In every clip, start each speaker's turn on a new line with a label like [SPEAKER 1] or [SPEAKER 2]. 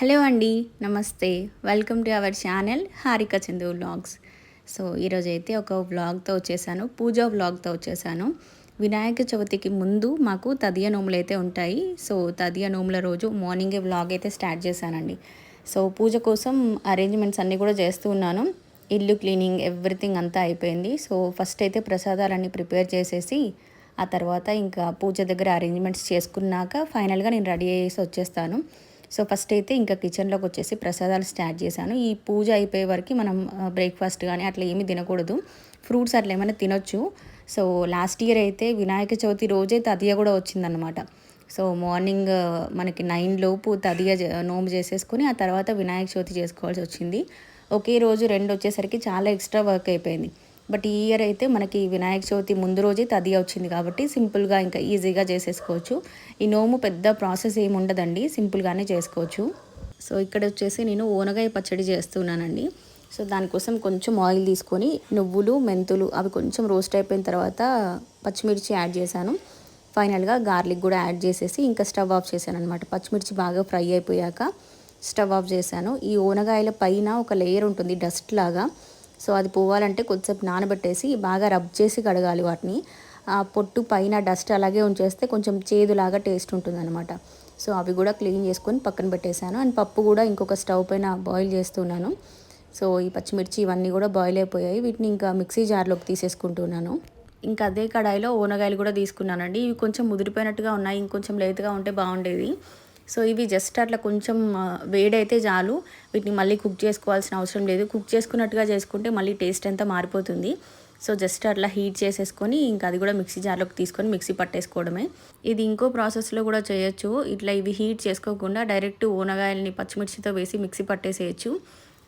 [SPEAKER 1] Hello అండి నమస్తే. Welcome to our channel Harika Chandu vlogs. So ఈరోజు అయితే ఒక వ్లాగ్తో వచ్చేసాను పూజ వ్లాగ్తో వచ్చేసాను. వినాయక చవితికి ముందు మాకు తదియ నోములు అయితే ఉంటాయి. సో తదియ నోముల రోజు మార్నింగే వ్లాగ్ అయితే స్టార్ట్ చేశానండి. సో పూజ కోసం అరేంజ్మెంట్స్ అన్నీ కూడా చేస్తూ ఉన్నాను. ఇల్లు క్లీనింగ్ ఎవ్రీథింగ్ అంతా అయిపోయింది. సో ఫస్ట్ అయితే ప్రసాదాలన్నీ ప్రిపేర్ చేసేసి ఆ తర్వాత ఇంకా పూజ దగ్గర అరేంజ్మెంట్స్ చేసుకున్నాక ఫైనల్గా నేను రెడీ చేసి వచ్చేస్తాను. సో ఫస్ట్ అయితే ఇంకా కిచెన్లోకి వచ్చేసి ప్రసాదాలు స్టార్ట్ చేశాను. ఈ పూజ అయిపోయే వరకు మనం బ్రేక్ఫాస్ట్ కానీ అట్లా ఏమీ తినకూడదు. ఫ్రూట్స్ అట్లా ఏమైనా తినొచ్చు. సో లాస్ట్ ఇయర్ అయితే వినాయక చవితి రోజే తదియ కూడా వచ్చిందనమాట సో మార్నింగ్ మనకి నైన్ లోపు తదియ నోము చేసేసుకుని ఆ తర్వాత వినాయక చవితి చేసుకోవాల్సి వచ్చింది. ఒకే రోజు రెండు వచ్చేసరికి చాలా ఎక్స్ట్రా వర్క్ అయిపోయింది. బట్ ఈ ఇయర్ అయితే మనకి వినాయక చవితి ముందు రోజే తది వచ్చింది కాబట్టి సింపుల్గా ఇంకా ఈజీగా చేసేసుకోవచ్చు. ఈ నోము పెద్ద ప్రాసెస్ ఏమి ఉండదండి సింపుల్గానే చేసుకోవచ్చు. సో ఇక్కడ వచ్చేసి నేను ఓనగాయ పచ్చడి చేస్తున్నానండి. సో దానికోసం కొంచెం ఆయిల్ తీసుకొని నువ్వులు మెంతులు అవి కొంచెం రోస్ట్ అయిపోయిన తర్వాత పచ్చిమిర్చి యాడ్ చేశాను. ఫైనల్గా గార్లిక్ కూడా యాడ్ చేసేసి ఇంకా స్టవ్ ఆఫ్ చేశాను అనమాట పచ్చిమిర్చి బాగా ఫ్రై అయిపోయాక స్టవ్ ఆఫ్ చేశాను. ఈ ఓనగాయల పైన ఒక లేయర్ ఉంటుంది డస్ట్ లాగా. సో అది పోవాలంటే కొద్దిసేపు నానబెట్టేసి బాగా రబ్ చేసి కడగాలి వాటిని. ఆ పొట్టు పైన డస్ట్ అలాగే ఉంచేస్తే కొంచెం చేదులాగా టేస్ట్ ఉంటుందన్నమాట. సో అవి కూడా క్లీన్ చేసుకొని పక్కన పెట్టేశాను. అండ్ పప్పు కూడా ఇంకొక స్టవ్ పైన బాయిల్ చేస్తున్నాను. సో ఈ పచ్చిమిర్చి ఇవన్నీ కూడా బాయిల్ అయిపోయాయి. వీటిని ఇంకా మిక్సీ జార్లోకి తీసేసుకుంటున్నాను. ఇంకా అదే కడాయిలో ఓనగాయలు కూడా తీసుకున్నానండి. ఇవి కొంచెం ముదిరిపోయినట్టుగా ఉన్నాయి. ఇంకొంచెం లేతగా ఉంటే బాగుండేది. సో ఇవి జస్ట్ అట్లా కొంచెం వేడైతే చాలు. వీటిని మళ్ళీ కుక్ చేసుకోవాల్సిన అవసరం లేదు. కుక్ చేసుకున్నట్టుగా చేసుకుంటే మళ్ళీ టేస్ట్ అంతా మారిపోతుంది. సో జస్ట్ అట్లా హీట్ చేసేసుకొని ఇంకా అది కూడా మిక్సీ జార్లోకి తీసుకొని మిక్సీ పట్టేసుకోవడమే. ఇది ఇంకో ప్రాసెస్లో కూడా చేయొచ్చు. ఇట్లా ఇవి హీట్ చేసుకోకుండా డైరెక్ట్ ఊనగాయల్ని పచ్చిమిర్చితో వేసి మిక్సీ పట్టేసేయచ్చు.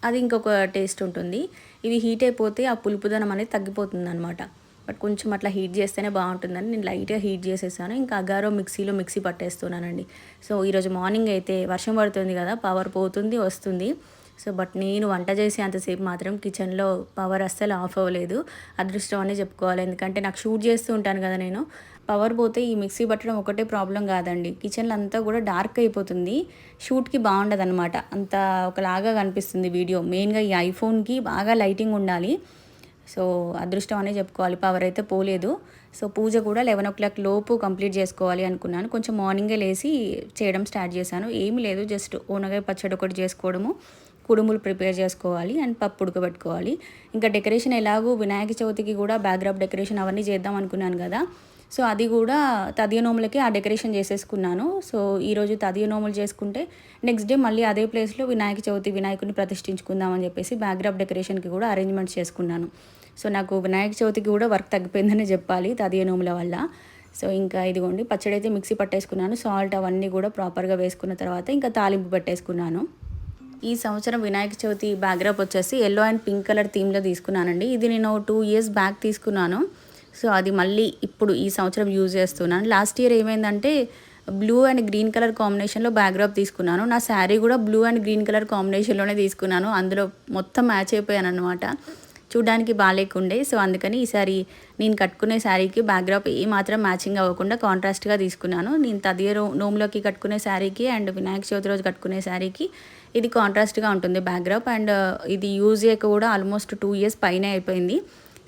[SPEAKER 1] అది ఇంకొక టేస్ట్ ఉంటుంది. ఇవి హీట్ అయిపోతే ఆ పులుపుదనం అనేది తగ్గిపోతుంది అనమాట బట్ కొంచెం అట్లా హీట్ చేస్తేనే బాగుంటుందని నేను లైట్గా హీట్ చేసేసాను. ఇంకా అగారో మిక్సీలో మిక్సీ పట్టేస్తున్నానండి. సో ఈరోజు మార్నింగ్ అయితే వర్షం పడుతుంది కదా పవర్ పోతుంది వస్తుంది. సో బట్ నేను వంట చేసే అంతసేపు మాత్రం కిచెన్లో పవర్ అస్సలు ఆఫ్ అవ్వలేదు. అదృష్టం అనే చెప్పుకోవాలి. ఎందుకంటే నాకు షూట్ చేస్తూ ఉంటాను కదా నేను. పవర్ పోతే ఈ మిక్సీ పట్టడం ఒకటే ప్రాబ్లం కాదండి. కిచెన్లో అంతా కూడా డార్క్ అయిపోతుంది. షూట్కి బాగుండదు అనమాట అంత ఒకలాగా కనిపిస్తుంది వీడియో. మెయిన్గా ఈ ఐఫోన్కి బాగా లైటింగ్ ఉండాలి. సో అదృష్టం అనే చెప్పుకోవాలి. పవర్ అయితే పోలేదు. సో పూజ కూడా లెవెన్ ఓ క్లాక్ లోపు కంప్లీట్ చేసుకోవాలి అనుకున్నాను. కొంచెం మార్నింగే లేసి చేయడం స్టార్ట్ చేశాను. ఏమీ లేదు. జస్ట్ ఓనగాయ పచ్చడి ఒకటి చేసుకోవడము. కుడుములు ప్రిపేర్ చేసుకోవాలి అండ్ పప్పు ఉడకబెట్టుకోవాలి. ఇంకా డెకరేషన్ ఎలాగో వినాయక చవితికి కూడా బ్యాక్గ్రాప్ డెకరేషన్ అవన్నీ చేద్దాం అనుకున్నాను కదా. సో అది కూడా తదియ నోములకి ఆ డెకరేషన్ చేసేసుకున్నాను. సో ఈరోజు తదియ నోములు చేసుకుంటే నెక్స్ట్ డే మళ్ళీ అదే ప్లేస్లో వినాయక చవితి వినాయకుడిని ప్రతిష్ఠించుకుందామని చెప్పేసి బ్యాక్గ్రాప్ డెకరేషన్కి కూడా అరేంజ్మెంట్స్ చేసుకున్నాను. సో నాకు వినాయక చవితికి కూడా వర్క్ తగ్గిపోయిందని చెప్పాలి తదియ నోముల వల్ల. సో ఇంకా ఇదిగోండి పచ్చడి అయితే మిక్సీ పట్టేసుకున్నాను సాల్ట్ అవన్నీ కూడా ప్రాపర్గా వేసుకున్న తర్వాత ఇంకా తాలింపు పెట్టేసుకున్నాను. ఈ సంవత్సరం వినాయక చవితి బ్యాక్గ్రాప్ వచ్చేసి ఎల్లో అండ్ పింక్ కలర్ థీమ్లో తీసుకున్నానండి. ఇది నేను టూ ఇయర్స్ బ్యాక్ తీసుకున్నాను. సో అది మళ్ళీ ఇప్పుడు ఈ సంవత్సరం యూజ్ చేస్తున్నాను. లాస్ట్ ఇయర్ ఏమైందంటే బ్లూ అండ్ గ్రీన్ కలర్ కాంబినేషన్లో బ్యాక్డ్రాప్ తీసుకున్నాను. నా శారీ కూడా బ్లూ అండ్ గ్రీన్ కలర్ కాంబినేషన్లోనే తీసుకున్నాను. అందులో మొత్తం మ్యాచ్ అయిపోయాను అనమాట చూడడానికి బాగాలేకుండే సో అందుకని ఈసారి నేను కట్టుకునే శారీకి బ్యాక్డ్రాప్ ఏ మాత్రం మ్యాచింగ్ అవ్వకుండా కాంట్రాస్ట్గా తీసుకున్నాను. నేను తదియ రో నోమ్లోకి కట్టుకునే శారీకి అండ్ వినాయక చవితి రోజు కట్టుకునే శారీకి ఇది కాంట్రాస్ట్గా ఉంటుంది బ్యాక్డ్రాప్ అండ్ ఇది యూజ్ చేయక కూడా ఆల్మోస్ట్ టూ ఇయర్స్ పైన అయిపోయింది.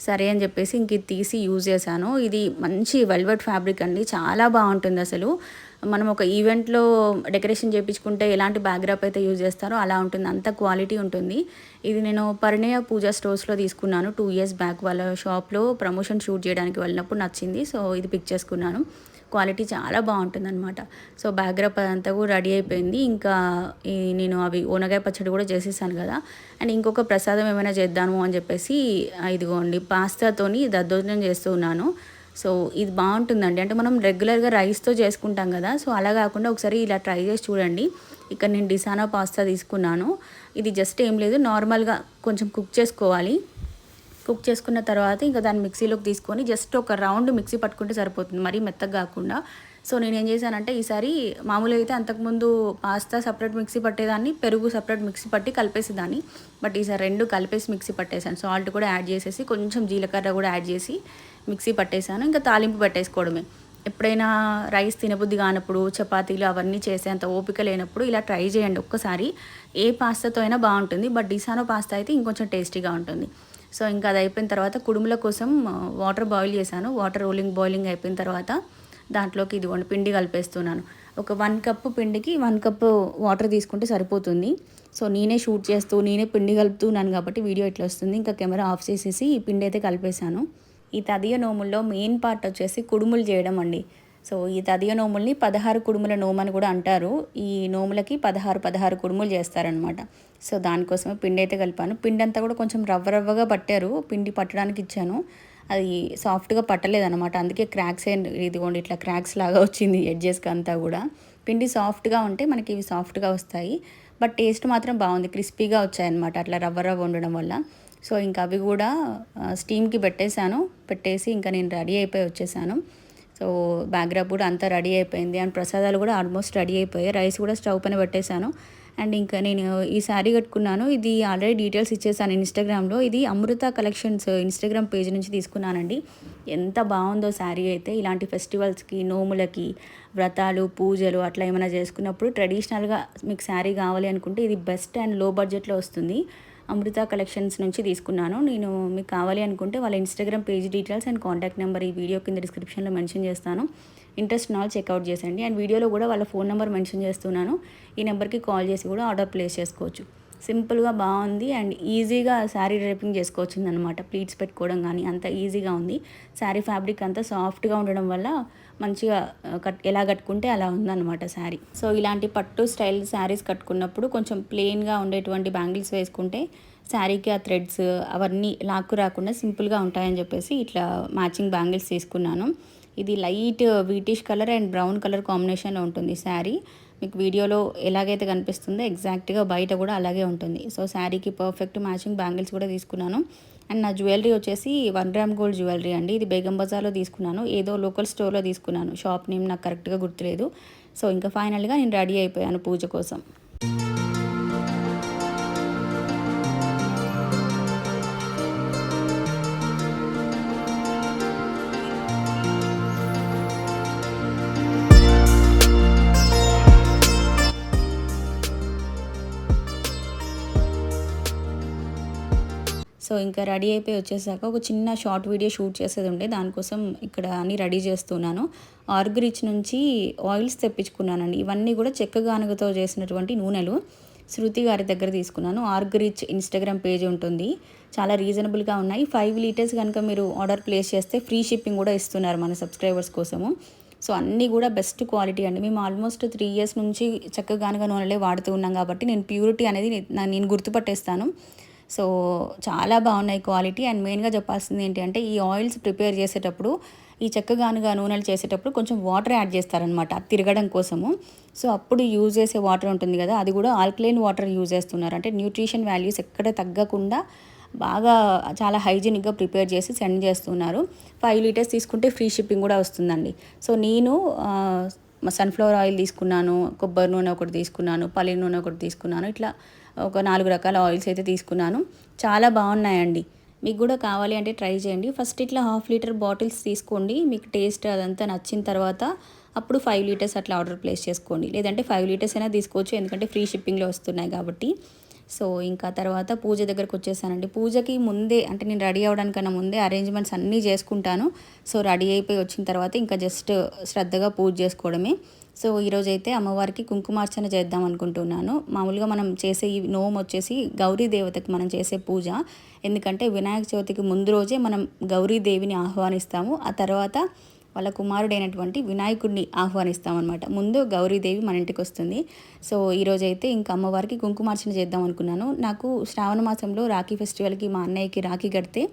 [SPEAKER 1] సరే అని చెప్పేసి ఇంక తీసి యూజ్ చేశాను. ఇది మంచి వెల్వెట్ ఫ్యాబ్రిక్ అండి. చాలా బాగుంటుంది అసలు. మనం ఒక ఈవెంట్లో డెకరేషన్ చేయించుకుంటే ఎలాంటి బ్యాక్డ్రాప్ అయితే యూజ్ చేస్తారో అలా ఉంటుంది. అంత క్వాలిటీ ఉంటుంది. ఇది నేను పరిణయ పూజా స్టోర్స్లో తీసుకున్నాను. టూ ఇయర్స్ బ్యాక్ వాళ్ళ షాప్లో ప్రమోషన్ షూట్ చేయడానికి వెళ్ళినప్పుడు నచ్చింది. సో ఇది పిక్ చేసుకున్నాను. క్వాలిటీ చాలా బాగుంటుందన్నమాట. సో బ్యాగ్రప్ అదంతా కూడా రెడీ అయిపోయింది. ఇంకా ఈ నేను అవి ఓనగాయ పచ్చడి కూడా చేసేసాను కదా. అండ్ ఇంకొక ప్రసాదం ఏమైనా చేద్దాము అని చెప్పేసి ఇదిగోండి పాస్తాతోని దద్దోజనం చేస్తూ ఉన్నాను. సో ఇది బాగుంటుందండి. అంటే మనం రెగ్యులర్గా రైస్తో చేసుకుంటాం కదా. సో అలా కాకుండా ఒకసారి ఇలా ట్రై చేసి చూడండి. ఇక్కడ నేను డిసానా పాస్తా తీసుకున్నాను. ఇది జస్ట్ ఏం లేదు నార్మల్గా కొంచెం కుక్ చేసుకోవాలి. కుక్ చేసుకున్న తర్వాత ఇంకా దాన్ని మిక్సీలోకి తీసుకొని జస్ట్ ఒక రౌండ్ మిక్సీ పట్టుకుంటే సరిపోతుంది మరీ మెత్తగా కాకుండా. సో నేను ఏం చేశానంటే ఈసారి మామూలుగా అయితే అంతకుముందు పాస్తా సపరేట్ మిక్సీ పట్టేదాన్ని పెరుగు సపరేట్ మిక్సీ పట్టి కలిపేసేదాన్ని. బట్ ఈసారి రెండు కలిపేసి మిక్సీ పట్టేశాను. సాల్ట్ కూడా యాడ్ చేసేసి కొంచెం జీలకర్ర కూడా యాడ్ చేసి మిక్సీ పట్టేశాను. ఇంకా తాలింపు పెట్టేసుకోవడమే. ఎప్పుడైనా రైస్ తినబుద్ధి కానప్పుడు చపాతీలు అవన్నీ చేసేంత ఓపిక లేనప్పుడు ఇలా ట్రై చేయండి. ఒక్కసారి ఏ పాస్తాతో అయినా బాగుంటుంది. బట్ డిసానో పాస్తా అయితే ఇంకొంచెం టేస్టీగా ఉంటుంది. సో ఇంకా అది అయిపోయిన తర్వాత కుడుముల కోసం వాటర్ బాయిల్ చేశాను. వాటర్ రోలింగ్ బాయిలింగ్ అయిపోయిన తర్వాత దాంట్లోకి ఇదిగోండి పిండి కలిపేస్తున్నాను. ఒక వన్ కప్పు పిండికి వన్ కప్పు వాటర్ తీసుకుంటే సరిపోతుంది. సో నేనే షూట్ చేస్తూ నేనే పిండి కలుపుతున్నాను కాబట్టి వీడియో ఇట్లా వస్తుంది. ఇంకా కెమెరా ఆఫ్ చేసేసి ఈ పిండి అయితే కలిపేశాను. ఈ తదియ నోముల్లో మెయిన్ పార్ట్ వచ్చేసి కుడుములు చేయడం అండి. సో ఈ తదియ నోముల్ని పదహారు కుడుముల నోము అని కూడా అంటారు. ఈ నోములకి పదహారు పదహారు కుడుములు చేస్తారనమాట సో దానికోసమే పిండి అయితే కలిపాను. పిండి అంతా కూడా కొంచెం రవ్వ రవ్వగా పట్టారు. పిండి పట్టడానికి ఇచ్చాను. అది సాఫ్ట్గా పట్టలేదనమాట అందుకే క్రాక్స్ ఇదిగోండి ఇట్లా క్రాక్స్ లాగా వచ్చింది ఎడ్జెస్కి అంతా కూడా. పిండి సాఫ్ట్గా ఉంటే మనకి ఇవి సాఫ్ట్గా వస్తాయి. బట్ టేస్ట్ మాత్రం బాగుంది. క్రిస్పీగా వచ్చాయన్నమాట. అట్లా రవ్వ రవ్వ ఉండడం వల్ల. సో ఇంకా అవి కూడా స్టీమ్కి పెట్టేశాను. పెట్టేసి ఇంకా నేను రెడీ అయిపోయి వచ్చేసాను. సో బ్యాక్గ్రాప్ కూడా అంతా రెడీ అయిపోయింది. అండ్ ప్రసాదాలు కూడా ఆల్మోస్ట్ రెడీ అయిపోయాయి. రైస్ కూడా స్టవ్ పైన పెట్టేశాను. అండ్ ఇంకా నేను ఈ శారీ కట్టుకున్నాను. ఇది ఆల్రెడీ డీటెయిల్స్ ఇచ్చేసాను ఇన్స్టాగ్రామ్లో. ఇది అమృత కలెక్షన్స్ ఇన్స్టాగ్రామ్ పేజ్ నుంచి తీసుకున్నానండి. ఎంత బాగుందో శారీ అయితే. ఇలాంటి ఫెస్టివల్స్కి నోములకి వ్రతాలు పూజలు అట్లా ఏమైనా చేసుకున్నప్పుడు ట్రెడిషనల్గా మీకు శారీ కావాలి అనుకుంటే ఇది బెస్ట్ అండ్లో బడ్జెట్లో వస్తుంది. అమృత కలెక్షన్స్ నుంచి తీసుకున్నాను. నేను మీకు కావాలి అనుకుంటే వాళ్ళ Instagram page details and contact number ఈ వీడియో కింద డిస్క్రిప్షన్లో మెన్షన్ చేస్తాను. ఇంట్రెస్ట్ నాల్ చెక్అవుట్ చేసండి అండ్ వీడియోలో కూడా వాళ్ళ ఫోన్ నెంబర్ మెన్షన్ చేస్తున్నాను. ఈ నెంబర్కి కాల్ చేసి కూడా ఆర్డర్ ప్లేస్ చేసుకోవచ్చు. సింపుల్గా బాగుంది అండ్ ఈజీగా శారీ డ్రైపింగ్ చేసుకోవచ్చింది అనమాట ప్లీట్స్ పెట్టుకోవడం కానీ అంత ఈజీగా ఉంది. శారీ ఫ్యాబ్రిక్ అంతా సాఫ్ట్గా ఉండడం వల్ల మంచిగా కట్ ఎలా కట్టుకుంటే అలా ఉందన్నమాట శారీ. సో ఇలాంటి పట్టు స్టైల్ శారీస్ కట్టుకున్నప్పుడు కొంచెం ప్లెయిన్గా ఉండేటువంటి బ్యాంగిల్స్ వేసుకుంటే శారీకి ఆ థ్రెడ్స్ అవన్నీ లాక్కు రాకుండా సింపుల్గా ఉంటాయని చెప్పేసి ఇట్లా మ్యాచింగ్ బ్యాంగిల్స్ తీసుకున్నాను. ఇది light whitish colour and brown colour కాంబినేషన్లో ఉంటుంది శారీ. మీకు వీడియోలో ఎలాగైతే కనిపిస్తుందో ఎగ్జాక్ట్గా బయట కూడా అలాగే ఉంటుంది. సో శారీకి పర్ఫెక్ట్ మ్యాచింగ్ బ్యాంగిల్స్ కూడా తీసుకున్నాను. అండ్ నా జ్యువెలరీ వచ్చేసి వన్ గ్రామ్ గోల్డ్ జ్యువెలరీ అండి. ఇది బేగం బజార్లో తీసుకున్నాను. ఏదో లోకల్ స్టోర్లో తీసుకున్నాను. షాప్ నేమ్ నాకు కరెక్ట్గా గుర్తులేదు. సో ఇంకా ఫైనల్గా నేను రెడీ అయిపోయాను పూజ కోసం. సో ఇంకా రెడీ అయిపోయి వచ్చేసాక ఒక చిన్న షార్ట్ వీడియో షూట్ చేసేది ఉండే. దానికోసం ఇక్కడ అన్నీ రెడీ చేస్తున్నాను. ఆర్గరిచ్ నుంచి ఆయిల్స్ తెప్పించుకున్నానండి. ఇవన్నీ కూడా చెక్క గానుగతో చేసినటువంటి నూనెలు శృతి గారి దగ్గర తీసుకున్నాను. ఆర్గరిచ్ ఇన్స్టాగ్రామ్ పేజ్ ఉంటుంది. చాలా రీజనబుల్గా ఉన్నాయి. ఫైవ్ లీటర్స్ కనుక మీరు ఆర్డర్ ప్లేస్ చేస్తే ఫ్రీ షిప్పింగ్ కూడా ఇస్తున్నారు మన సబ్స్క్రైబర్స్ కోసము. సో అన్నీ కూడా బెస్ట్ క్వాలిటీ అండి. మేము ఆల్మోస్ట్ త్రీ ఇయర్స్ నుంచి చక్కగానుగా నూనెలే వాడుతూ ఉన్నాం కాబట్టి నేను ప్యూరిటీ అనేది నేను గుర్తుపట్టేస్తాను. సో చాలా బాగున్నాయి క్వాలిటీ. అండ్ మెయిన్గా చెప్పాల్సింది ఏంటి అంటే ఈ ఆయిల్స్ ప్రిపేర్ చేసేటప్పుడు ఈ చెక్కగానుగా నూనెలు చేసేటప్పుడు కొంచెం వాటర్ యాడ్ చేస్తారనమాట తిరగడం కోసము. సో అప్పుడు యూజ్ చేసే వాటర్ ఉంటుంది కదా అది కూడా ఆల్కలైన్ వాటర్ యూజ్ చేస్తున్నారు. అంటే న్యూట్రిషన్ వాల్యూస్ ఎక్కడ తగ్గకుండా బాగా చాలా హైజీనిక్గా ప్రిపేర్ చేసి సెండ్ చేస్తున్నారు. ఫైవ్ లీటర్స్ తీసుకుంటే ఫ్రీ షిప్పింగ్ కూడా వస్తుందండి. సో నేను సన్ఫ్లవర్ ఆయిల్ తీసుకున్నాను కొబ్బరి నూనె ఒకటి తీసుకున్నాను పల్లి నూనె ఒకటి తీసుకున్నాను ఇట్లా ఒక నాలుగు రకాల ఆయిల్స్ అయితే తీసుకున్నాను. చాలా బాగున్నాయండి. మీకు కూడా కావాలి అంటే ట్రై చేయండి. ఫస్ట్ ఇట్లా హాఫ్ లీటర్ బాటిల్స్ తీసుకోండి. మీకు టేస్ట్ అదంతా నచ్చిన తర్వాత అప్పుడు ఫైవ్ లీటర్స్ అట్లా ఆర్డర్ ప్లేస్ చేసుకోండి. లేదంటే ఫైవ్ లీటర్స్ అయినా తీసుకోవచ్చు. ఎందుకంటే ఫ్రీ షిప్పింగ్లో వస్తున్నాయి కాబట్టి. సో ఇంకా తర్వాత పూజ దగ్గరకు వచ్చేసానండి. పూజకి ముందే అంటే నేను రెడీ అవ్వడానికన్నా ముందే అరేంజ్మెంట్స్ అన్నీ చేసుకుంటాను. సో రెడీ అయిపోయి వచ్చిన తర్వాత ఇంకా జస్ట్ శ్రద్ధగా పూజ చేసుకోవడమే. సో ఈరోజు అయితే అమ్మవారికి కుంకుమార్చన చేద్దాం అనుకుంటున్నాను. మామూలుగా మనం చేసే ఈ నోము వచ్చేసి గౌరీ దేవతకి మనం చేసే పూజ. ఎందుకంటే వినాయక చవితికి ముందు రోజే మనం గౌరీదేవిని ఆహ్వానిస్తాము. ఆ తర్వాత వాళ్ళ కుమారుడైనటువంటి వినాయకుడిని ఆహ్వానిస్తామన్నమాట ముందు గౌరీదేవి మన ఇంటికి వస్తుంది. సో ఈరోజైతే ఇంకా అమ్మవారికి కుంకుమార్చన చేద్దాం అనుకున్నాను. నాకు శ్రావణ మాసంలో రాఖీ ఫెస్టివల్కి మా అన్నయ్యకి రాఖీ కడితే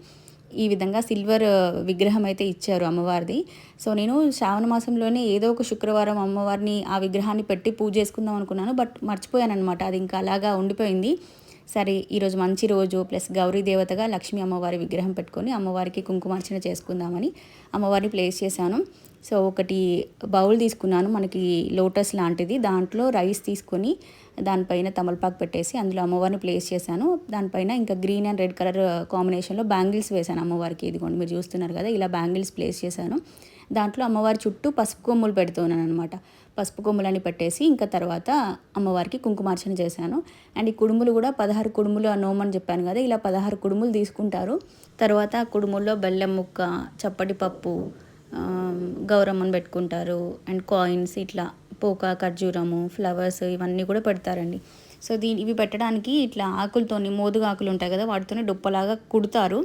[SPEAKER 1] ఈ విధంగా సిల్వర్ విగ్రహం అయితే ఇచ్చారు అమ్మవారిది. సో నేను శ్రావణ మాసంలోనే ఏదో ఒక శుక్రవారం అమ్మవారిని ఆ విగ్రహాన్ని పెట్టి పూజ చేసుకుందాం అనుకున్నాను. బట్ మర్చిపోయాను అనమాట అది ఇంకా అలాగా ఉండిపోయింది. సరే ఈరోజు మంచి రోజు. ప్లస్ గౌరీ దేవతగా లక్ష్మీ అమ్మవారి విగ్రహం పెట్టుకొని అమ్మవారికి కుంకుమార్చన చేసుకుందామని అమ్మవారిని ప్లేస్ చేశాను. సో ఒకటి బౌల్ తీసుకున్నాను మనకి లోటస్ లాంటిది. దాంట్లో రైస్ తీసుకొని దానిపైన తమలపాకు పెట్టేసి అందులో అమ్మవారిని ప్లేస్ చేశాను. దానిపైన ఇంకా గ్రీన్ అండ్ రెడ్ కలర్ కాంబినేషన్లో బ్యాంగిల్స్ వేశాను అమ్మవారికి. ఇదిగోండి మీరు చూస్తున్నారు కదా ఇలా బ్యాంగిల్స్ ప్లేస్ చేశాను. దాంట్లో అమ్మవారి చుట్టూ పసుపు కొమ్ములు పెడుతున్నాను అనమాట పసుపు కొమ్ములని పెట్టేసి ఇంకా తర్వాత అమ్మవారికి కుంకుమార్చన చేశాను. అండ్ ఈ కుడుములు కూడా పదహారు కుడుములు ఆ నోమని చెప్పాను కదా ఇలా పదహారు కుడుములు తీసుకుంటారు. తర్వాత కుడుముల్లో బెల్లం ముక్క చప్పటి పప్పు గౌరమ్మను పెట్టుకుంటారు. అండ్ కాయిన్స్ ఇట్లా పోక ఖర్జూరము ఫ్లవర్స్ ఇవన్నీ కూడా పెడతారండి. సో దీని ఇవి పెట్టడానికి ఇట్లా ఆకులతోని మోదుగా ఆకులు ఉంటాయి కదా వాటితోనే డొప్పలాగా కుడతారు.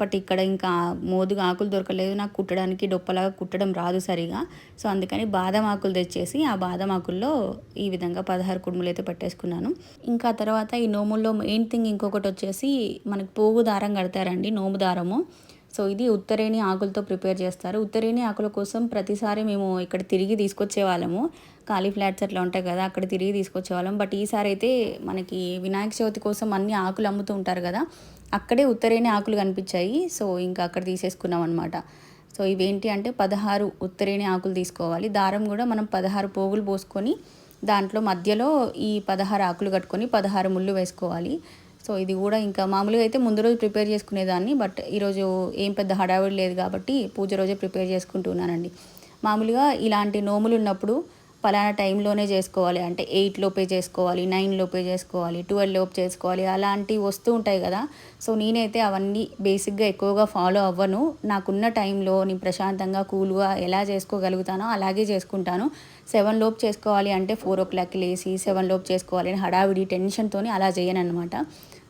[SPEAKER 1] బట్ ఇక్కడ ఇంకా మోదుగా ఆకులు దొరకలేదు. నాకు కుట్టడానికి డొప్పలాగా కుట్టడం రాదు సరిగా. సో అందుకని బాదం ఆకులు తెచ్చేసి ఆ బాదం ఆకుల్లో ఈ విధంగా పదహారు కుడుములు అయితే పెట్టేసుకున్నాను. ఇంకా తర్వాత ఈ నోముల్లో మెయిన్ థింగ్ ఇంకొకటి వచ్చేసి మనకి పోగు దారం కడతారండి నోము దారము సో ఇది ఉత్తరేణి ఆకులతో ప్రిపేర్ చేస్తారు. ఉత్తరేణి ఆకుల కోసం ప్రతిసారి మేము ఇక్కడ తిరిగి తీసుకొచ్చే వాళ్ళము. ఖాళీ ఫ్లాట్స్ అట్లా ఉంటాయి కదా అక్కడ తిరిగి తీసుకొచ్చే వాళ్ళం. బట్ ఈసారి అయితే మనకి వినాయక చవితి కోసం అన్ని ఆకులు అమ్ముతూ ఉంటారు కదా అక్కడే ఉత్తరేణి ఆకులు కనిపించాయి. సో ఇంకా అక్కడ తీసేసుకున్నాం అనమాట సో ఇవేంటి అంటే పదహారు ఉత్తరేణి ఆకులు తీసుకోవాలి. దారం కూడా మనం పదహారు పోగులు పోసుకొని దాంట్లో మధ్యలో ఈ పదహారు ఆకులు కట్టుకొని పదహారు ముళ్ళు వేసుకోవాలి. సో ఇది కూడా ఇంకా మామూలుగా అయితే ముందు రోజు ప్రిపేర్ చేసుకునేదాన్ని బట్ ఈరోజు ఏం పెద్ద హడావిడి లేదు కాబట్టి పూజ రోజే ప్రిపేర్ చేసుకుంటున్నానండి. మామూలుగా ఇలాంటి నోములు ఉన్నప్పుడు పలానా టైంలోనే చేసుకోవాలి. అంటే ఎయిట్ లోపే చేసుకోవాలి నైన్ లోపే చేసుకోవాలి ట్వెల్వ్ లోపు చేసుకోవాలి అలాంటివి వస్తూ ఉంటాయి కదా. సో నేనైతే అవన్నీ బేసిక్గా ఎక్కువగా ఫాలో అవ్వను. నాకున్న టైంలో నేను ప్రశాంతంగా కూల్గా ఎలా చేసుకోగలుగుతానో అలాగే చేసుకుంటాను. సెవెన్ లోపు చేసుకోవాలి అంటే ఫోర్ ఓ క్లాక్కి లేచి సెవెన్ లోపు చేసుకోవాలి అని హడావిడి టెన్షన్తో అలా చేయను అనమాట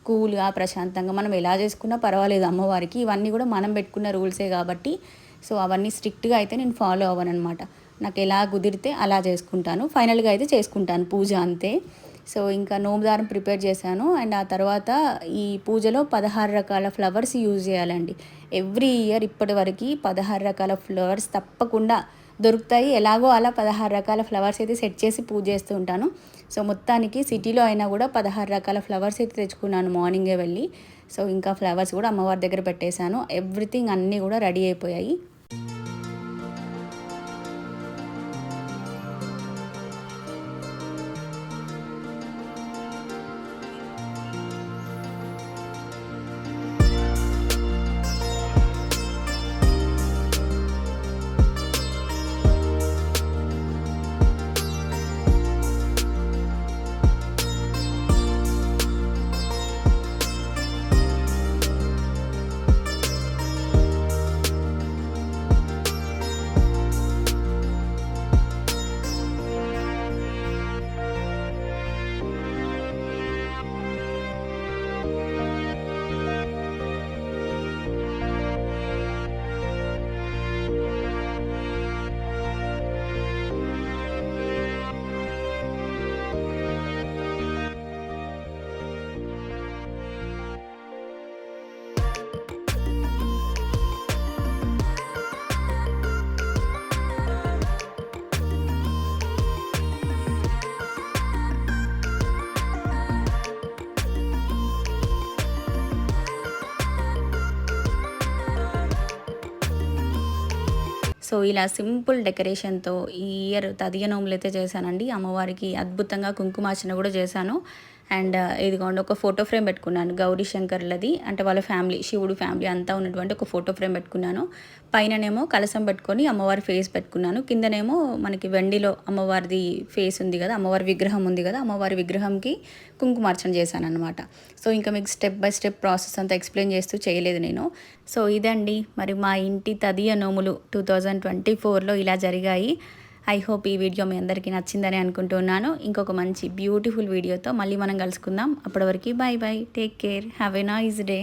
[SPEAKER 1] కూల్గా ప్రశాంతంగా మనం ఎలా చేసుకున్నా పర్వాలేదు అమ్మవారికి. ఇవన్నీ కూడా మనం పెట్టుకున్న రూల్సే కాబట్టి. సో అవన్నీ స్ట్రిక్ట్గా అయితే నేను ఫాలో అవ్వను అనమాట నాకు ఎలా కుదిరితే అలా చేసుకుంటాను. ఫైనల్గా అయితే చేసుకుంటాను పూజ అంతే. సో ఇంకా నోముదారం ప్రిపేర్ చేశాను. అండ్ ఆ తర్వాత ఈ పూజలో పదహారు రకాల ఫ్లవర్స్ యూజ్ చేయాలండి. ఎవ్రీ ఇయర్ ఇప్పటి వరకు పదహారు రకాల ఫ్లవర్స్ తప్పకుండా దొరుకుతాయి. ఎలాగో అలా పదహారు రకాల ఫ్లవర్స్ అయితే సెట్ చేసి పూజ చేస్తూ ఉంటాను. సో మొత్తానికి సిటీలో అయినా కూడా పదహారు రకాల ఫ్లవర్స్ అయితే తెచ్చుకున్నాను మార్నింగే వెళ్ళి. సో ఇంకా ఫ్లవర్స్ కూడా అమ్మవారి దగ్గర పెట్టేశాను. ఎవ్రీథింగ్ అన్నీ కూడా రెడీ అయిపోయాయి. సో ఇలా సింపుల్ డెకరేషన్తో ఈ ఇయర్ తదియ నోములు అయితే చేశానండి. అమ్మవారికి అద్భుతంగా కుంకుమార్చన కూడా చేశాను. అండ్ ఇదిగోండి ఒక ఫోటో ఫ్రేమ్ పెట్టుకున్నాను గౌరీ శంకర్లది. అంటే వాళ్ళ ఫ్యామిలీ శివుడు ఫ్యామిలీ అంతా ఉన్నటువంటి ఒక ఫోటో ఫ్రేమ్ పెట్టుకున్నాను. పైననేమో కలసం పెట్టుకొని అమ్మవారి ఫేస్ పెట్టుకున్నాను. కిందనేమో మనకి వెండిలో అమ్మవారిది ఫేస్ ఉంది కదా అమ్మవారి విగ్రహం ఉంది కదా అమ్మవారి విగ్రహంకి కుంకుమార్చన చేశాను అనమాట సో ఇంకా మీకు స్టెప్ బై స్టెప్ ప్రాసెస్ అంతా ఎక్స్ప్లెయిన్ చేస్తూ చేయలేదు నేను. సో ఇదండి మరి మా ఇంటి తదియ నోములు టూ థౌజండ్ ట్వంటీ ఫోర్లో ఇలా జరిగాయి. ఐ హోప్ ఈ వీడియో మీ అందరికీ నచ్చిందని అనుకుంటున్నాను ఇంకొక మంచి బ్యూటిఫుల్ వీడియోతో మళ్ళీ మనం కలుసుకుందాం. అప్పటి వరకు bye bye take care have a nice day